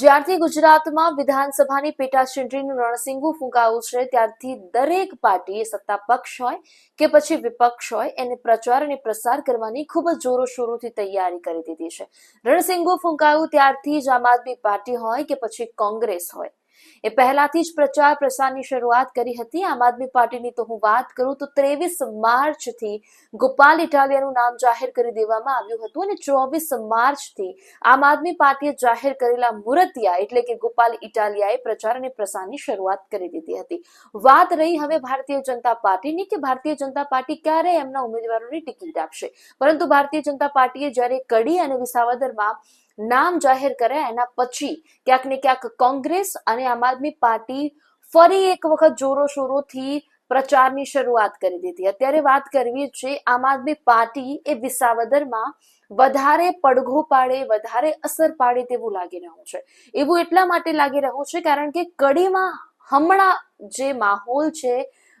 જ્યારથી ગુજરાતમાં વિધાનસભાની પેટા ચૂંટણીનું રણસિંગુ ફૂંકાયું છે, ત્યારથી દરેક પાર્ટી સત્તા પક્ષ હોય કે પછી વિપક્ષ હોય, એને પ્રચાર અને પ્રસાર કરવાની ખૂબ જ જોરોશોરોથી તૈયારી કરી દીધી છે. રણસિંગુ ફૂંકાયું ત્યારથી જ આમ આદમી પાર્ટી હોય કે પછી કોંગ્રેસ હોય. એ પહેલાથી જ પ્રચાર પ્રસારની શરૂઆત કરી હતી. આમ આદમી પાર્ટીની તો હું વાત કરું તો ત્રેવીસ માર્ચથી ગોપાલ ઇટાલિયાનું નામ જાહેર કરી દેવામાં આવ્યું હતું અને ચોવીસ માર્ચથી આમ આદમી પાર્ટીએ જાહેર કરેલા મુરતિયા એટલે કે ગોપાલ ઇટાલિયાએ પ્રચાર અને પ્રસારની શરૂઆત કરી દીધી હતી. વાત રહી હવે ભારતીય જનતા પાર્ટીની કે ભારતીય જનતા પાર્ટી ક્યારે એમના ઉમેદવારોની ટિકિટ આપશે? પરંતુ ભારતીય જનતા પાર્ટીએ જ્યારે કડી અને વિસાવદરમાં નામ જાહેર કર્યા એના પછી ક્યાંક ને ક્યાંક કોંગ્રેસ અને આમ આદમી પાર્ટી ફરી એક વખત જોરો શોરોથી પ્રચારની શરૂઆત કરી દીધી. અત્યારે વાત કરવી છે, આમ આદમી પાર્ટી એ વિસાવદરમાં વધારે પડઘો પાડે, વધારે અસર પાડે તેવું લાગી રહ્યું છે. એવું એટલા માટે લાગી રહ્યું છે કારણ કે કડીમાં હમણાં જે માહોલ છે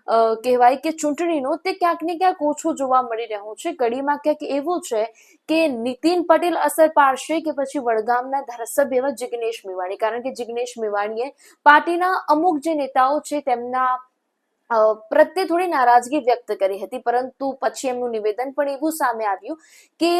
કહેવાય કે ચૂંટણીનો તે ક્યાંક ને ક્યાંક ઓછો જોવા મળી રહ્યો છે. કડીમાં ક્યાંક એવું છે કે નીતિન પટેલ અસર પાડશે કે પછી વડગામના ધારાસભ્ય એવા જિગ્નેશ મેવાણી. કારણ કે જિગ્નેશ મેવાણીએ પાર્ટીના અમુક જે નેતાઓ છે તેમના પ્રત્યે થોડી નારાજગી વ્યક્ત કરી હતી. પરંતુ પછી એમનું નિવેદન પણ એવું સામે આવ્યું કે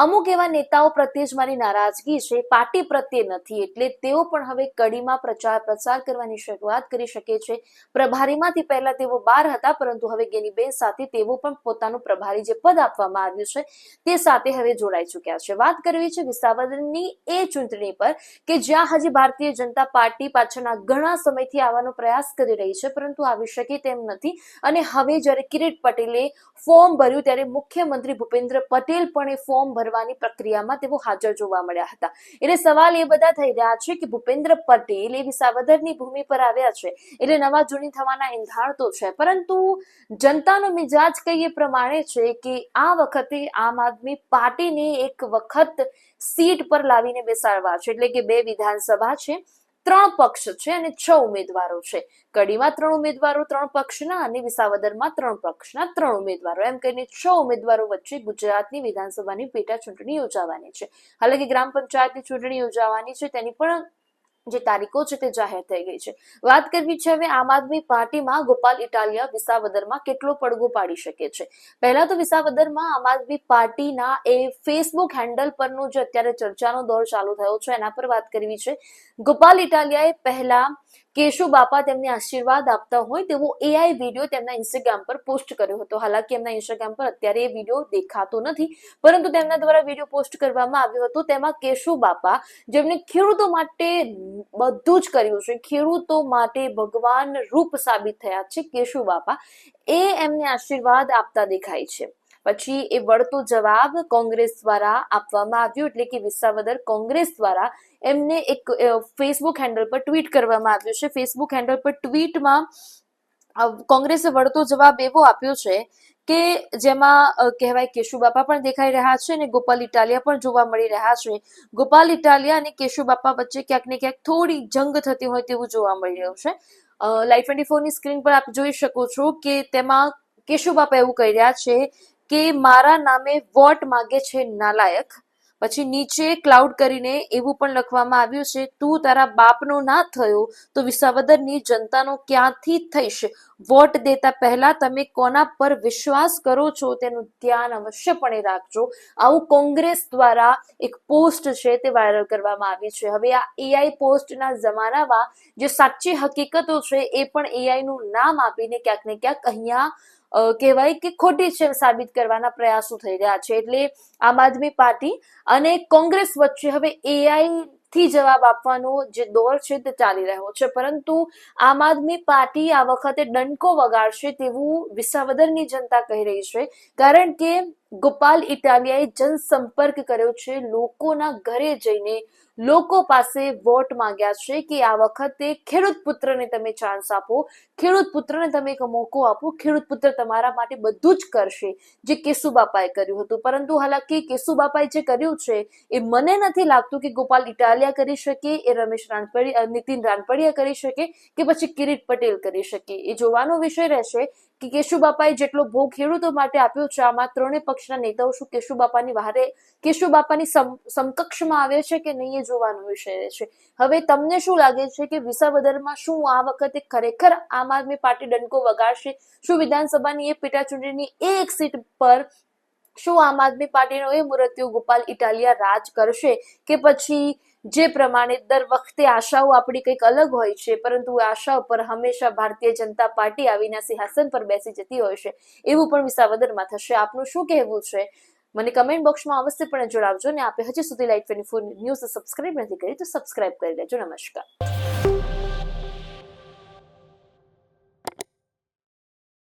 અમુક એવા નેતાઓ પ્રત્યે જ મારી નારાજગી છે, પાર્ટી પ્રત્યે નથી, એટલે તેઓ પણ હવે કડીમાં પ્રચાર પ્રસાર કરવાની શરૂઆત કરી શકે છે. પ્રભારીમાંથી પહેલા તેઓ બાર હતા, પરંતુ હવે ગેનીબેન સાથે તેઓ પણ પોતાનું પ્રભારી જે પદ આપવામાં આવ્યું છે, તે સાથે હવે જોડાઈ ચૂક્યા છે. વાત કરવી છે વિસાવદરની એ ચૂંટણી પર કે જ્યાં હજી ભારતીય જનતા પાર્ટી પાછળના ઘણા સમયથી આવવાનો પ્રયાસ કરી રહી છે, પરંતુ આવી શકે તેમ નથી. અને હવે જ્યારે કિરીટ પટેલે ફોર્મ ભર્યું, ત્યારે મુખ્યમંત્રી ભૂપેન્દ્ર પટેલ પણ એ ફોર્મ ભરવાની પ્રક્રિયામાં તેઓ હાજર જોવા મળ્યા હતા. એટલે સવાલ એ બધા થઈ રહ્યા છે કે ભૂપેન્દ્ર પટેલ એ વિસાવદરની ભૂમિ પર આવ્યા છે. એટલે નવા જૂની થવાના એંધાણ તો છે. પરંતુ જનતાનો મિજાજ કહીએ પ્રમાણે છે કે આ વખતે આમ આદમી પાર્ટીને એક વખત સીટ પર લાવીને બેસાડવા છે. એટલે કે બે વિધાનસભા છે. ત્રણ પક્ષ છે અને છ ઉમેદવારો છે. કડીમાં ત્રણ ઉમેદવારો, ત્રણ પક્ષના અને વિસાવદરમાં ત્રણ પક્ષના ત્રણ ઉમેદવારો. એમ કહીને છ ઉમેદવારો વચ્ચે ગુજરાતની વિધાનસભાની પેટા ચૂંટણી યોજાવાની છે. હાલાકી ગ્રામ પંચાયતની ચૂંટણી યોજાવાની છે, તેની પણ જે તારીખો છે તે જાહેર થઈ ગઈ છે. વાત કરવી છે હવે આમ આદમી પાર્ટીમાં ગોપાલ ઇટાલિયા વિસાવદરમાં કેટલો પડઘો પાડી શકે છે? પહેલા તો વિસાવદરમાં આમ આદમી પાર્ટીના એ ફેસબુક હેન્ડલ પરનો જે અત્યારે ચર્ચાનો દોર ચાલુ થયો છે, એના પર વાત કરવી છે. ગોપાલ ઇટાલિયાએ પહેલા કેશુ બાપા તેમને આશીર્વાદ આપતા હોય તેવો એઆઈ વીડિયો તેમના ઇન્સ્ટાગ્રામ પર પોસ્ટ કર્યો હતો. હાલાકી એમના ઇન્સ્ટાગ્રામ પર અત્યારે એ વીડિયો દેખાતો નથી, પરંતુ તેમના દ્વારા વીડિયો પોસ્ટ કરવામાં આવ્યો હતો. તેમાં કેશુ બાપા જેમને ખેડૂતો માટે બધું જ કર્યું છે, ખેડૂતો માટે ભગવાન રૂપ સાબિત થયા છે. કેશુ બાપા એ એમને આશીર્વાદ આપતા દેખાય છે. પછી એ વળતો જવાબ કોંગ્રેસ દ્વારા આપવામાં આવ્યો, એટલે કે વિસાવદર કોંગ્રેસ દ્વારા એમને એક ફેસબુક હેન્ડલ પર ટ્વીટ કરવામાં આવ્યું છે. ફેસબુક હેન્ડલ પર ટ્વીટમાં કોંગ્રેસે વળતો જવાબ એવો આપ્યો છે કે જેમાં કહેવાય કેશુબાપા પણ દેખાઈ રહ્યા છે અને ગોપાલ ઇટાલિયા પણ જોવા મળી રહ્યા છે. ગોપાલ ઇટાલિયા અને કેશુબાપા વચ્ચે ક્યાંક ને ક્યાંક થોડી જંગ થતી હોય તેવું જોવા મળી રહ્યું છે. લાઈવ ટ્વેન્ટી ફોરની સ્ક્રીન પર આપ જોઈ શકો છો કે તેમાં કેશુબાપા એવું કહી રહ્યા છે કે મારા નામે વોટ માગે છે નાલાયક. પછી નીચે ક્લાઉડ કરીને એવું પણ લખવામાં આવ્યું છે, તું તારા બાપનો ના થયો તો વિસાવદરની જનતાનો ક્યાંથી થઈશ? વોટ દેતા પહેલા તમે કોના પર વિશ્વાસ કરો છો તેનું ધ્યાન અવશ્યપણે રાખજો. આવું કોંગ્રેસ દ્વારા એક પોસ્ટ છે તે વાયરલ કરવામાં આવી છે. હવે આ એઆઈ પોસ્ટના જમાનામાં જે સાચી હકીકતો છે એ પણ એઆઈ નું નામ આપીને ક્યાંક ને ક્યાંક અહીંયા કહેવાય કે ખોટી છે સાબિત કરવાના પ્રયાસો થઈ રહ્યા છે. એટલે આમ આદમી પાર્ટી અને કોંગ્રેસ વચ્ચે હવે એઆઈ થી જવાબ આપવાનો જે દોર છે તે ચાલી રહ્યો છે. પરંતુ આમ આદમી પાર્ટી આ વખતે ડંકો વગાડશે તેવું વિસાવદરની જનતા કહી રહી છે. કારણ કે ગોપાલ ઇટાલિયાએ જનસંપર્ક કર્યો છે. લોકોના ઘરે જઈને લોકો પાસે વોટ માંગ્યા છે કે આ વખતે ખેડૂત પુત્રને તમે ચાન્સ આપો. ખેડૂત પુત્રને તમે એક મોકો આપો. ખેડૂત પુત્ર તમારા માટે બધું જ કરશે, જે કેશુબાપાએ કર્યું હતું. પરંતુ હાલાકી કેશુબાપાએ જે કર્યું છે એ મને નથી લાગતું કે ગોપાલ ઇટાલિયા ઇટાલિયા કરી શકે, એ રમેશ રાણપડી નીતિન રાણપડિયા કરી શકે કે પછી કિરીટ પટેલ કરી શકે. એ જોવાનો વિષય રહેશે કે કેશુબાપાએ જેટલો ભોગ ખેડૂતો માટે આપ્યો છે, આમાં ત્રણેય પક્ષના નેતાઓ શું કેશુબાપાની વારે, કેશુબાપાની સમકક્ષમાં આવે છે કે નહીં એ જોવાનો વિષય રહેશે. હવે તમને શું લાગે છે કે વિસાવદરમાં શું આ વખતે ખરેખર આમ આદમી પાર્ટી ડંકો વગાડશે? શું વિધાનસભાની એ પેટાચૂંટણીની એક સીટ પર શું આમ આદમી પાર્ટીનો એ મૃત્યુ ગોપાલ ઇટાલિયા રાજ કરશે? કે પછી જે પ્રમાણે દર વખતે આશાઓ આપણી કંઈક અલગ હોય છે, પરંતુ એ આશાઓ પર હંમેશા ભારતીય જનતા પાર્ટી આવીને સિંહાસન પર બેસી જતી હોય છે. એવું પણ વિસાવદરમાં થશે. આપનું શું કહેવું છે? મને કમેન્ટ બોક્સમાં અવશ્યપણે જણાવજો ને આપે હજી સુધી Light twenty four News subscribe નથી કરી તો સબસ્ક્રાઇબ કરી લેજો. નમસ્કાર.